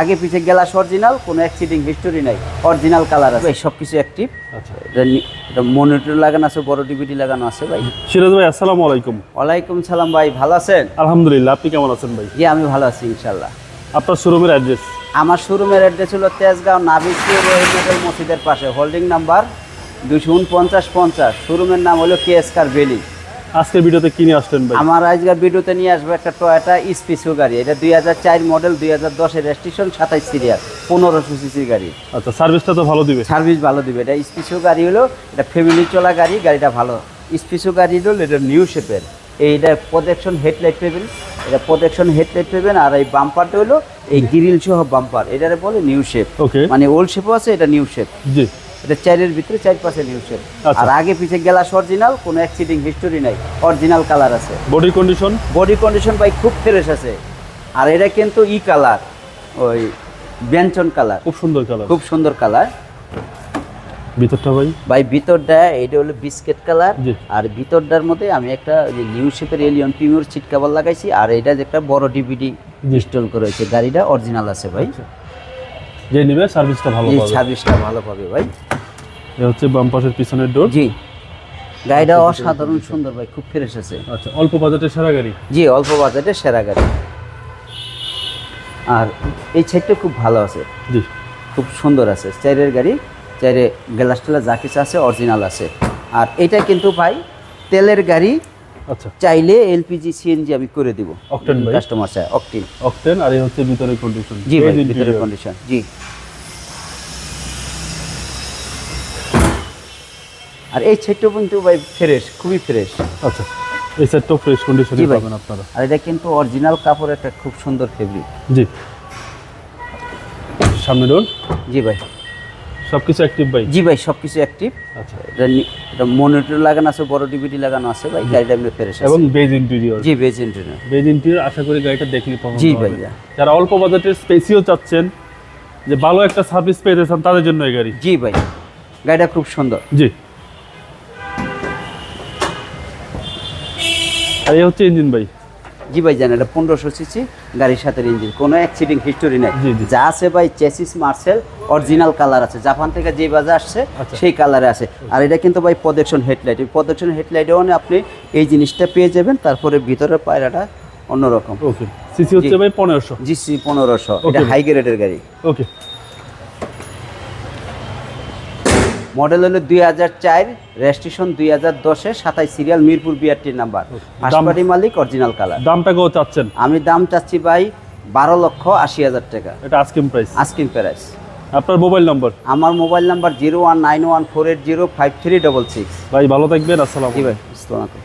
আগে পিছে glass original কোনো অ্যাক্সিডিং হিস্টোরি নাই। অরিজিনাল কালার আছে। সব কিছু অ্যাক্টিভ আচ্ছা। মনিটর লাগানো আছে বড় ডিভিডি লাগানো আছে ভাই। সিরাজ ভাই আসসালামু আলাইকুম। ওয়ালাইকুম সালাম ভাই ভালো আছেন? আলহামদুলিল্লাহ আপনি কেমন আছেন ভাই? জি আমি ভালো আছি ইনশাল্লাহ আপনার শোরুমের অ্যাড্রেস আমার শোরুমের অ্যাড্রেস হলো তেজগাঁও নাবিসি রোহিত মসজিদের পাশে। হোল্ডিং নাম্বার দুশো উনপঞ্চাশ পঞ্চাশ। শোরুমের নাম হলো কে এসকার বেলি। আজকের ভিডিওতে কিনে আসলেন ভাই? আমার আজকের ভিডিওতে নিয়ে আসব একটা টয়োটা স্পিসো গাড়ি। এটা দুই হাজার চার মডেল দুই হাজার দশের রেজিস্ট্রেশন সাতাইশ সিরিয়াল পনেরোশো সিসি গাড়ি। আচ্ছা সার্ভিসটা তো ভালো দিবে। সার্ভিস ভালো দিবে। এটা স্পিসো গাড়ি হলো এটা ফ্যামিলি চলা গাড়ি গাড়িটা ভালো। স্পিসো গাড়ি হলো এটা নিউ শেপের এইটা প্রোটেকশন হেডলাইট পেবেন এটা প্রোটেকশন হেডলাইট পেবেন আর এই বাম্পারটা হলো এই গ্রিল সহ বাম্পার এটারে বলে নিউ শেপ ওকে মানে ওল্ড শেপও আছে এটা নিউ শেপ জি। এটা চারের ভিতরে চার শেপ আচ্ছা। আর আগে পিছে গ্লাস অরিজিনাল কোনো অ্যাক্সিডিং হিস্টোরি নাই অরিজিনাল কালার আছে। বডি কন্ডিশন বডি কন্ডিশন ভাই খুব ফ্রেশ আছে। আর এটা কিন্তু ই কালার ওই ব্যঞ্চন কালার খুব সুন্দর কালার খুব সুন্দর কালার ভিতরটা ভাই? ভাই ভিতরটা এটা হলো বিস্কিট কালার। আর ভিতরটার মধ্যে আমি একটা যে নিউ শেপের এলিয়ন প্রিমিয়র সিট কাভার লাগাইছি আর এটা যে একটা বড় ডিভিডি। ইনস্টল করে হয়েছে গাড়িটা অরিজিনাল আছে ভাই। যে নিবে সার্ভিসটা ভালো এই পাবে। সার্ভিসটা ভালো পাবে ভাই। হচ্ছে বাম পাশের পিছনের ডোর জি। গাড়িটা অসাধারণ সুন্দর ভাই খুব ফ্রেশ আছে। আচ্ছা অল্প বাজেটের সেরা গাড়ি। জি অল্প বাজেটে সেরা গাড়ি। আর এই সাইডটা খুব ভালো আছে। জি। খুব সুন্দর আছে। চাইরের গাড়ি চাইরে গ্লাস টেলার যা কিছু আছে অরিজিনাল আছে। আর এটা কিন্তু ভাই তেলের গাড়ি। আচ্ছা। চাইলে এলপিজি সিএনজি আমি করে দিব। ভাই? কাস্টমার চাই অকটিন অকটেন আর এই হচ্ছে ভিতরের কন্ডিশন জি ভাই ভিতরের কন্ডিশন জি। আর এই সাইডটা কিন্তু ভাই ফ্রেশ খুবই ফ্রেশ আচ্ছা এই সেটটাও ফ্রেশ কন্ডিশনে পাবেন আপনারা। আর এটা কিন্তু অরিজিনাল কাপড় একটা খুব সুন্দর ফেব্রিক জি। সামনে ডোর জি ভাই। সবকিছু অ্যাক্টিভ ভাই? জি ভাই সব কিছু অ্যাক্টিভ আচ্ছা। এটা এটা মনিটর লাগানো আছে বড় ডিভিডি লাগানো আছে ভাই গাড়িটা এমনি ফ্রেশ এবং বেজ ইন্টেরিয়র জি বেজ ইন্টারনেট বেজ ইন্টেরিয়র আশা করি গাড়িটা দেখলে পছন্দ জি ভাই। যারা অল্প বাজেটের স্পেসিও চাচ্ছেন যে ভালো একটা সার্ভিস পেতে চান তাদের জন্য এই গাড়ি। জি ভাই। গাড়িটা খুব সুন্দর। জি। আর এই হচ্ছে ইঞ্জিন ভাই। জি ভাই জানেন এটা পনেরোশো সিসি গাড়ির সাথে ইঞ্জিন কোনো অ্যাক্সিডেন্ট হিস্টোরি নেই। যা আছে ভাই চেসিস মার্সেল অরিজিনাল কালার আছে। জাপান থেকে যে বাজে আসছে আচ্ছা। সেই কালারে আছে। আর এটা কিন্তু ভাই প্রোটেকশন হেডলাইট এই প্রোটেকশন হেডলাইটেও আপনি এই জিনিসটা পেয়ে যাবেন তারপরে ভিতরের পায়রাটা অন্যরকম। ওকে সিসি হচ্ছে ভাই পনেরোশো। জি সি পনেরোশো। এটা। হাই গ্রেডের গাড়ি। ওকে মডেল হলো দুই হাজার চার রেজিস্ট্রেশন দুই হাজার দশে সাতাইশ সিরিয়াল মিরপুর বিআরটির নাম্বার। হাসপাটি মালিক অরিজিনাল কালার দামটা কেউ চাচ্ছেন? আমি দাম চাচ্ছি ভাই বারো লক্ষ আশি হাজার টাকা। এটা আজকিম প্রাইস আস্কিং প্রাইস আপনার মোবাইল নম্বর? আমার mobile number zero one nine one four eight zero five three double six. ভাই ভালো থাকবেন আসসালাম ভাই আসসালামু